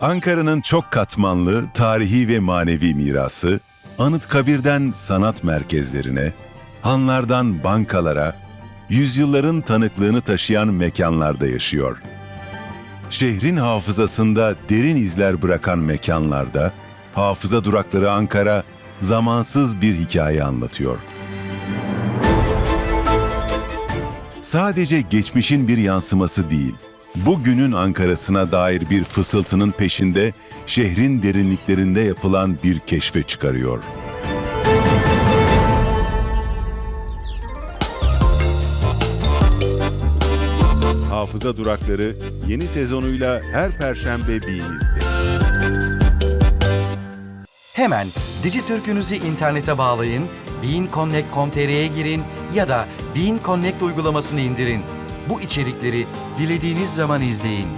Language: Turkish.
Ankara'nın çok katmanlı tarihi ve manevi mirası, Anıtkabir'den sanat merkezlerine, hanlardan bankalara, yüzyılların tanıklığını taşıyan mekanlarda yaşıyor. Şehrin hafızasında derin izler bırakan mekanlarda, hafıza durakları Ankara zamansız bir hikaye anlatıyor. Sadece geçmişin bir yansıması değil, bugünün Ankara'sına dair bir fısıltının peşinde şehrin derinliklerinde yapılan bir keşfe çıkarıyor. Hafıza Durakları yeni sezonuyla her perşembe B'nizde. Hemen Dijitürk'ünüzü internete bağlayın, BeanConnect.com.tr'ye girin ya da Bean Connect uygulamasını indirin. Bu içerikleri dilediğiniz zaman izleyin.